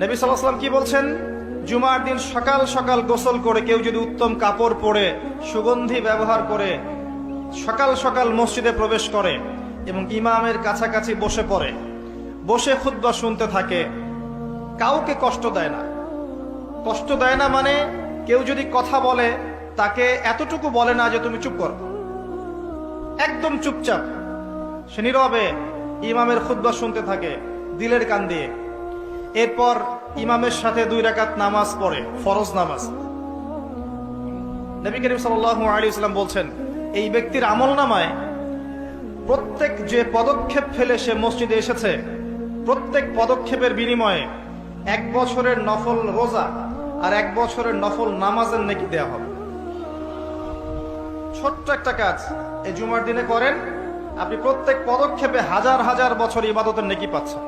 নবী সাল্লাম কি বলছেন? জুমার দিন সকাল সকাল গোসল করে কেউ যদি উত্তম কাপড় পরে, সুগন্ধি ব্যবহার করে সকাল সকাল মসজিদে প্রবেশ করে এবং ইমামের কাছাকাছি বসে পড়ে, বসে খুদ্া শুনতে থাকে, কাউকে কষ্ট দেয় না। কষ্ট দেয় না মানে কেউ যদি কথা বলে, তাকে এতটুকু বলে না যে তুমি চুপ কর। একদম চুপচাপ। সে নীরবে ইমামের খুদ্া শুনতে থাকে, দিলের কান দিয়ে। এরপর ইমামের সাথে দুই রাকাত নামাজ পড়ে, ফরজ নামাজ। নবী করিম সাল্লাহ আলী ইসলাম বলছেন, এই ব্যক্তির আমল নামায় প্রত্যেক যে পদক্ষেপ ফেলে সে মসজিদে এসেছে, প্রত্যেক পদক্ষেপের বিনিময়ে এক বছরের নফল রোজা আর এক বছরের নফল নামাজের নেকি দেওয়া হবে। ছোট্ট একটা কাজ, এই জুমার দিনে করেন, আপনি প্রত্যেক পদক্ষেপে হাজার হাজার বছর ইবাদতের নেকি পাচ্ছেন।